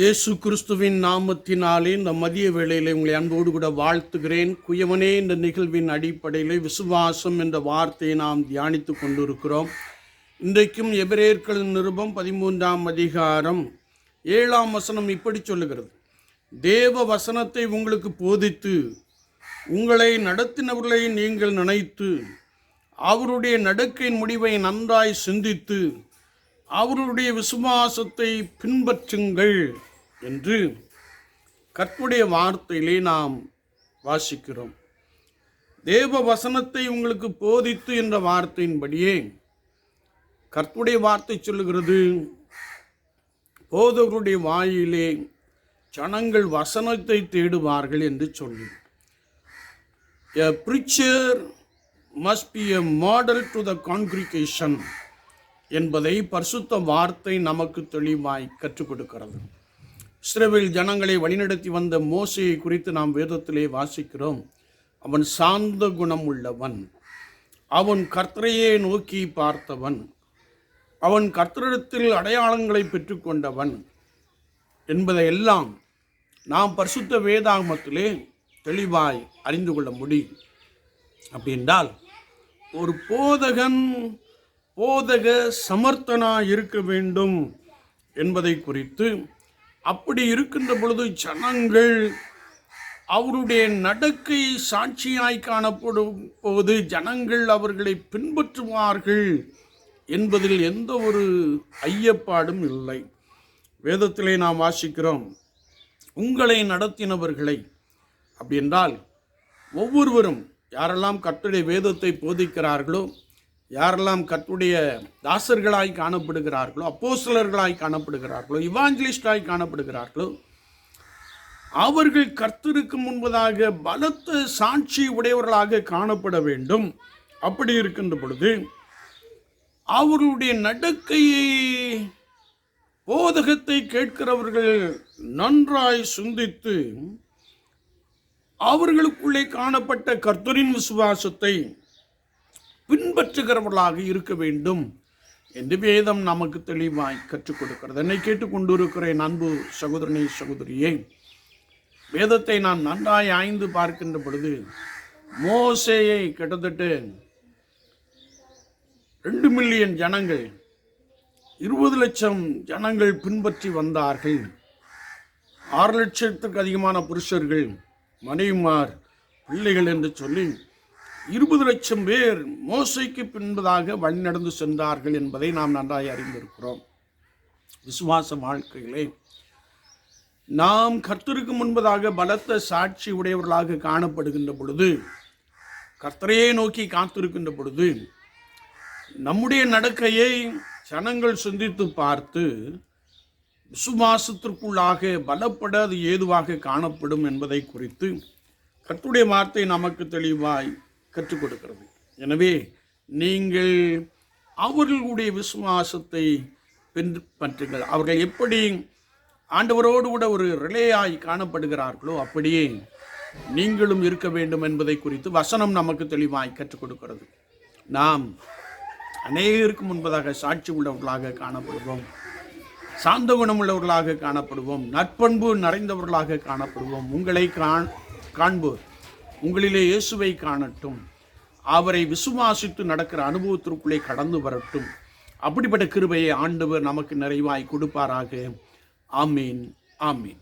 இயேசு கிறிஸ்துவின் நாமத்தினாலே இந்த மதிய வேளையில் உங்களை அன்போடு கூட வாழ்த்துகிறேன். குயவனே இந்த நிகழ்வின் அடிப்படையில் விசுவாசம் என்ற வார்த்தையை நாம் தியானித்து கொண்டிருக்கிறோம். இன்றைக்கும் எபிரேயர்கள் நிருபம் பதிமூன்றாம் அதிகாரம் ஏழாம் வசனம் இப்படி சொல்லுகிறது. தேவ வசனத்தை உங்களுக்கு போதித்து உங்களை நடத்தினவர்களை நீங்கள் நினைத்து அவருடைய நடக்கையின் முடிவை நன்றாய் சிந்தித்து அவருடைய விசுவாசத்தை பின்பற்றுங்கள் என்று கற்புடைய வார்த்தையிலே நாம் வாசிக்கிறோம். தேவ வசனத்தை உங்களுக்கு போதித்து என்ற வார்த்தையின்படியே கற்புடைய வார்த்தை சொல்லுகிறது போதவருடைய வாயிலே ஜனங்கள் வசனத்தை தேடுவார்கள் என்று சொல்லி. A preacher must be a model to the congregation. என்பதை பரிசுத்த வார்த்தை நமக்கு தெளிவாய் கற்றுக் கொடுக்கிறது. இஸ்ரேவில் ஜனங்களை வழிநடத்தி வந்த மோசையை குறித்து நாம் வேதத்திலே வாசிக்கிறோம். அவன் சாந்த குணம் உள்ளவன். அவன் கர்த்தரையே நோக்கி பார்த்தவன். அவன் கர்த்தரிடத்தில் அடையாளங்களை பெற்றுக்கொண்டவன் என்பதையெல்லாம் நாம் பரிசுத்த வேதாகமத்திலே தெளிவாய் அறிந்து கொள்ள முடியும். அப்படி என்றால் ஒரு போதகன் போதக சமர்த்தனா இருக்க வேண்டும் என்பதை குறித்து அப்படி இருக்கின்ற பொழுது ஜனங்கள் அவருடைய நடக்கை சாட்சியாய் காணப்படும் போது ஜனங்கள் அவர்களை பின்பற்றுவார்கள் என்பதில் எந்த ஒரு ஐயப்பாடும் இல்லை. வேதத்திலே நாம் வாசிக்கிறோம் உங்களை நடத்தினவர்களை. அப்படி என்றால் ஒவ்வொருவரும் யாரெல்லாம் கட்டுரை வேதத்தை போதிக்கிறார்களோ யாரெல்லாம் கத்துடைய தாசர்களாய் காணப்படுகிறார்களோ அப்போசலர்களாய் காணப்படுகிறார்களோ இவாஞ்சலிஸ்டாய் காணப்படுகிறார்களோ அவர்கள் கர்த்தருக்கு முன்பதாக பலத்த சாட்சி உடையவர்களாக காணப்பட வேண்டும். அப்படி இருக்கின்ற பொழுது அவர்களுடைய நடக்கையை போதகத்தை கேட்கிறவர்கள் நன்றாய் சிந்தித்து அவர்களுக்குள்ளே காணப்பட்ட கர்த்தரின் விசுவாசத்தை பின்பற்றுகிறவர்களாக இருக்க வேண்டும் என்று வேதம் நமக்கு தெளிவாய் கற்றுக் கொடுக்கிறது. என்னை கேட்டுக்கொண்டிருக்கிறேன் அன்பு சகோதரனே சகோதரியே. வேதத்தை நான் நன்றாய் ஆய்ந்து பார்க்கின்ற பொழுது மோசேயை கிட்டத்தட்ட ரெண்டு மில்லியன் ஜனங்கள் இருபது லட்சம் ஜனங்கள் பின்பற்றி வந்தார்கள். ஆறு லட்சத்துக்கு அதிகமான புருஷர்கள் மனைவிமார் பிள்ளைகள் என்று சொல்லி இருபது லட்சம் பேர் மோசைக்கு பின்பதாக வழிநடந்து சென்றார்கள் என்பதை நாம் நன்றாய் அறிந்திருக்கிறோம். விசுவாச வாழ்க்கையிலே நாம் கர்த்தருக்கு முன்பதாக பலத்த சாட்சி உடையவர்களாக காணப்படுகின்ற பொழுது கர்த்தரையே நோக்கி காத்திருக்கின்ற பொழுது நம்முடைய நடக்கையை ஜனங்கள் சிந்தித்து பார்த்து விசுவாசத்திற்குள்ளாக பலப்பட அது ஏதுவாக காணப்படும் என்பதை குறித்து கர்த்துடைய வார்த்தை நமக்கு தெளிவாய் கற்றுக் கொடுக்கிறது எனவே நீங்கள் அவர்களுடைய விசுவாசத்தை பின்பற்றுங்கள் அவர்கள் எப்படி ஆண்டவரோடு கூட ஒரு ரிலேயாய் காணப்படுகிறார்களோ அப்படியே நீங்களும் இருக்க வேண்டும் என்பதை குறித்து வசனம் நமக்கு தெளிவாய் கற்றுக் கொடுக்கிறது நாம் அநேகருக்கு முன்பதாக சாட்சி உள்ளவர்களாக காணப்படுவோம். சாந்த குணமுள்ளவர்களாக காணப்படுவோம். நற்பண்பு நிறைந்தவர்களாக காணப்படுவோம். உங்களை காண் காண்போர். உங்களிலே இயேசுவை காணட்டும். அவரை விசுவாசித்து நடக்கிற அனுபவத்திற்குள்ளே கடந்து வரட்டும். அப்படிப்பட்ட கிருபையை ஆண்டவர் நமக்கு நிறைவாய் கொடுப்பாராக. ஆமீன் ஆமீன்.